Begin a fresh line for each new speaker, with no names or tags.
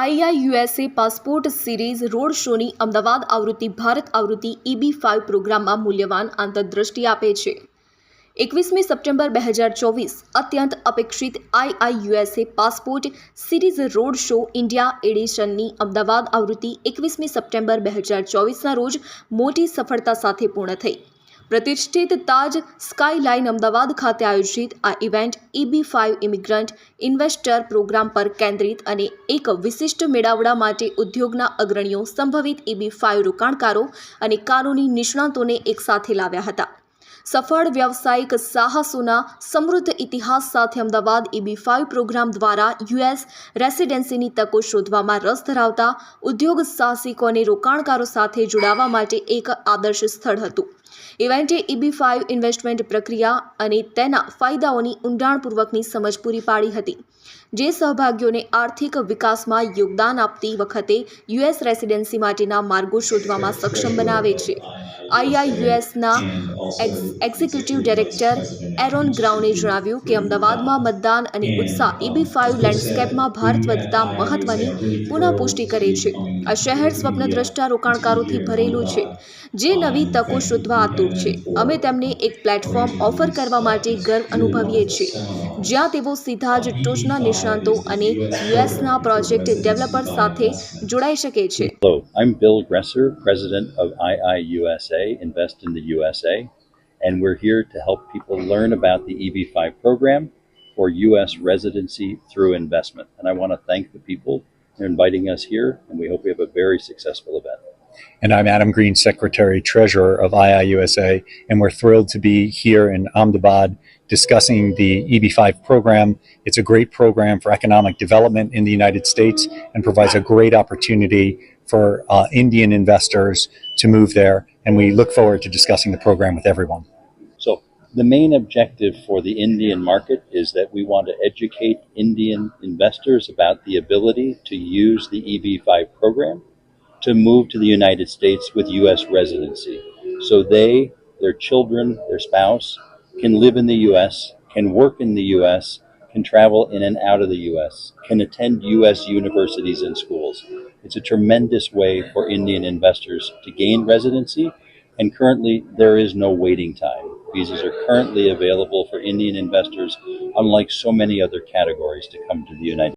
આઈઆઈયુએસએ passport series road શોની અમદાવાદ આવૃત્તિ, ભારત આવૃત્તિ ઈબી ફાઇવ પ્રોગ્રામમાં મૂલ્યવાન આંતરદૃષ્ટિ આપે છે. એકવીસમી સપ્ટેમ્બર બે હજાર ચોવીસ, અત્યંત અપેક્ષિત IIUSA passport series road show India એડિશનની Ahmedabad આવૃત્તિ એકવીસમી સપ્ટેમ્બર બે હજાર ચોવીસના રોજ મોટી સફળતા સાથે પૂર્ણ થઈ. પ્રતિષ્ઠિત તાજ સ્કાયલાઇન અમદાવાદ ખાતે આયોજિત આ event EB five immigrant investor program પર કેન્દ્રિત અને એક વિશિષ્ટ મેળાવડા માટે ઉદ્યોગના અગ્રણીઓ સંભવિત ઈબી ફાઇવ રોકાણકારો અને કાનૂની નિષ્ણાતોને એકસાથે લાવ્યા હતા. સફળ વ્યવસાયિક સાહસોના સમૃદ્ધ ઇતિહાસ સાથે અમદાવાદ ઈબી ફાઇવ પ્રોગ્રામ દ્વારા યુએસ રેસિડેન્સીની તકો શોધવામાં રસ ધરાવતા ઉદ્યોગ સાહસિકો અને રોકાણકારો સાથે જોડાવા માટે એક આદર્શ સ્થળ હતું. ઇવેન્ટે ઇબી ફાઇવ ઇન્વેસ્ટમેન્ટ પ્રક્રિયા અને તેના ફાયદાઓની ઊંડાણપૂર્વકની સમજ પૂરી પાડી હતી, જે સહભાગીઓને આર્થિક વિકાસમાં યોગદાન આપતી વખતે યુએસ રેસિડેન્સી માટેના માર્ગો શોધવામાં સક્ષમ બનાવે છે. આઈઆઈયુએસના એક્ઝિક્યુટિવ ડાયરેક્ટર એરોન ગ્રાઉને જણાવ્યું કે અમદાવાદમાં મતદાન અને ઉત્સાહ ઇબી ફાઇવ લેન્ડસ્કેપમાં ભારત વધતા મહત્વની પુનઃપુષ્ટિ કરે છે. આ શહેર સ્વપ્નદ્રષ્ટા રોકાણકારોથી ભરેલું છે, જે નવી તકો શોધવા આતુર છે અમે તેમને એક પ્લેટફોર્મ ઓફર કરવા માટે ગર્વ અનુભવીએ છીએ જ્યાં તેઓ સીધા જ ટોચના નિષ્ણાંતો અને યુએસના પ્રોજેક્ટ ડેવલપર સાથે જોડાઈ શકે છે
I'm Bill Gresser, president of IIUSA, Invest in the USA, and we're here to help people learn about the EB5 program for US residency through investment. And I want to thank the people for inviting us here, and we hope we have a very successful.
And I'm Adam Green, Secretary Treasurer of IIUSA, and we're thrilled to be here in Ahmedabad discussing the EB5 program. It's a great program for economic development in the United States and provides a great opportunity for uh, Indian investors to move there. And we look forward to discussing the program with everyone.
So, the main objective for the Indian market is that we want to educate Indian investors about the ability to use the EB5 program to move to the United States with U.S. residency. So they, their children, their spouse can live in the U.S., can work in the U.S., can travel in and out of the U.S., can attend U.S. universities and schools. It's a tremendous way for Indian investors to gain residency, and currently there is no waiting time. Visas are currently available for Indian investors, unlike so many other categories, to come to the United